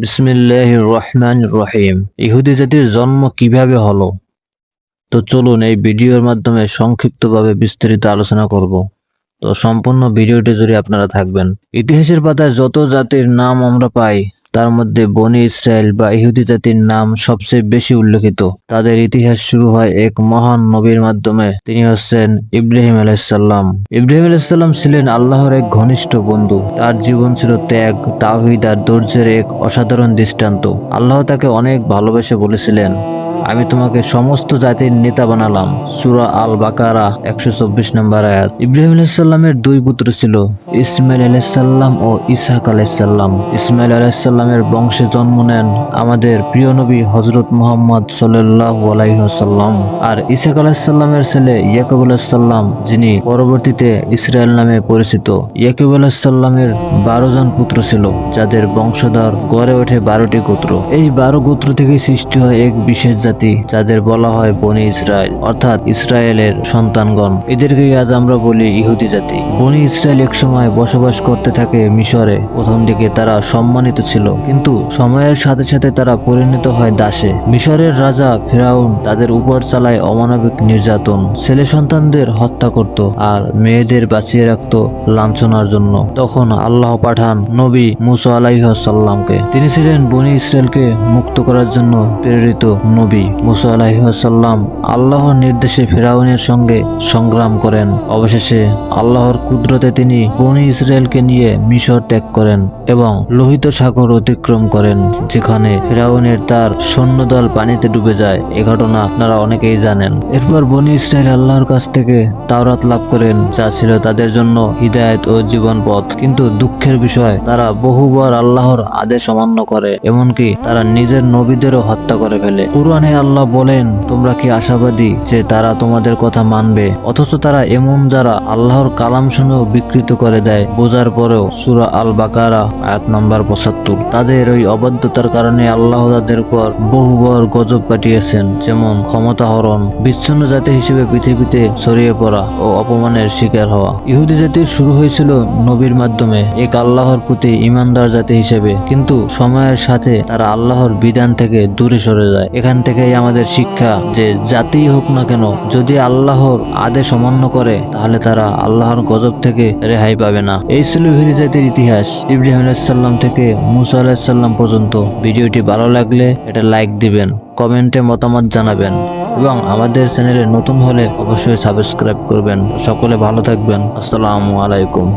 বিসমিল্লাহ রহমান রহিম। ইহুদি জাতির জন্ম কীভাবে হলো? তো চলুন এই ভিডিওর মাধ্যমে সংক্ষিপ্তভাবে বিস্তারিত আলোচনা করব। তো সম্পূর্ণ ভিডিওটি জুড়ে আপনারা থাকবেন। ইতিহাসের পাতায় যত জাতির নাম আমরা পাই তার মধ্যে বনি ইসরায়েল বা ইহুদি জাতির নাম সবচেয়ে বেশি উল্লেখিত। তাদের ইতিহাস শুরু হয় এক মহান নবীর মাধ্যমে। তিনি হচ্ছেন ইব্রাহিম আলাইসাল্লাম ইব্রাহিম আলাইসাল্লাম ছিলেন আল্লাহর এক ঘনিষ্ঠ বন্ধু। তার জীবন ছিল ত্যাগ তাহিদ আর ধৈর্যের এক অসাধারণ দৃষ্টান্ত। আল্লাহ তাকে অনেক ভালোবেসে বলেছিলেন। আমি তোমাকে সমস্ত জাতির নেতা বানালাম। সুরা আল বাকারা একশো চব্বিশ নম্বর আয়াত। ইব্রাহিম আলাইসাল্লামের দুই পুত্র ছিল ইসমাইল আলাইসাল্লাম ও ইসাহাক আলাইসাল্লাম ইসমাইল আলাইসাল্লামের বংশে জন্ম নেন আমাদের প্রিয় নবী হজরত মোহাম্মদ সাল্লাহ আলাইসাল্লাম আর ইসাহাক আলাইসাল্লামের ছেলে ইয়াকুব আলাইসাল্লাম যিনি পরবর্তীতে ইসরায়েল নামে পরিচিত। ইয়াকুব আলাইসাল্লামের বারো জন পুত্র ছিল, যাদের বংশধর গড়ে ওঠে বারোটি গোত্র। এই বারো গোত্র থেকে সৃষ্টি হয় এক বিশেষ জাতি যাদের বলা হয় বনি ইসরায়েল, অর্থাৎ ইসরায়েলের সন্তানগণ। এদেরকে আজ আমরা বলি ইহুদি জাতি। বনি ইসরায়েল একসময় বসবাস করতে থাকে মিশরে। প্রথম দিকে তারা সম্মানিত ছিল, কিন্তু সময়ের সাথে সাথে তারা পরিণত হয় দাসে। মিশরের রাজা ফেরাউন তাদের উপর চালায় অমানবিক নির্যাতন। ছেলে সন্তানদের হত্যা করত আর মেয়েদের বাঁচিয়ে রাখত লাঞ্ছনার জন্য। তখন আল্লাহ পাঠান নবী মুসা আলাইসাল্লামকে তিনি ছিলেন বনি ইসরায়েলকে মুক্ত করার জন্য প্রেরিত নবী। মুসা আলাইসাল্লাম আল্লাহর নির্দেশে ফেরাউনের সঙ্গে সংগ্রাম করেন। অবশেষে আল্লাহর কুদরতে তিনি বনি ইসরায়েলকে নিয়ে মিশর ত্যাগ করেন এবং লোহিত সাগর অতিক্রম করেন, যেখানে ফেরাউনের তার সৈন্যদল পানিতে ডুবে যায়। এ ঘটনা আপনারা অনেকেই জানেন। এরপর বনি ইসরায়েল আল্লাহর কাছ থেকে তাওরাত লাভ করেন, যা ছিল তাদের জন্য হিদায়ত ও জীবন পথ কিন্তু দুঃখের বিষয়, তারা বহুবার আল্লাহর আদেশ অমান্য করে, এমনকি তারা নিজের নবীদেরও হত্যা করে ফেলে। কুরআনে আল্লাহ বলেন, তোমরা কি আশাবাদী যে তারা তোমাদের কথা মানবে? অথচ তারা এমন যারা আল্লাহর কালাম শুনেও বিকৃত করে দেয়। বোঝার পরেও সুরা আল বাকারা আয়াত নাম্বার পঁচাত্তর। তাদের ওই অবাধ্যতার কারণে আল্লাহ তাদের উপর বহুবার গজব পাঠিয়েছেন, যেমন ক্ষমতা হরণ, বিচ্ছিন্ন জাতি হিসেবে পৃথিবীতে ছড়িয়ে পড়া ও অপমানের শিকার হওয়া। ইহুদি জাতির শুরু হয়েছিল নবীর মাধ্যমে, এক আল্লাহর প্রতি ইমানদার জাতি হিসেবে। কিন্তু সময়ের সাথে তারা আল্লাহর বিধান থেকে দূরে সরে যায়। এখান থেকেই আমাদের শিক্ষা যে জাতিই হোক না কেন, যদি আল্লাহর আদেশ অমান্য করে, তাহলে তারা আল্লাহর গজব থেকে রেহাই পাবে না। এই ছিল জাতির ইতিহাস। ইব্রাহিম আলাইসাল্লাম থেকে মুসা আলাইসাল্লাম পর্যন্ত। ভিডিওটি ভালো লাগলে এটা লাইক দিবেন, কমেন্টে মতামত জানাবেন, এবং আমাদের চ্যানেলে নতুন হলে অবশ্যই সাবস্ক্রাইব করবেন। সকলে ভালো থাকবেন। আসসালামু আলাইকুম।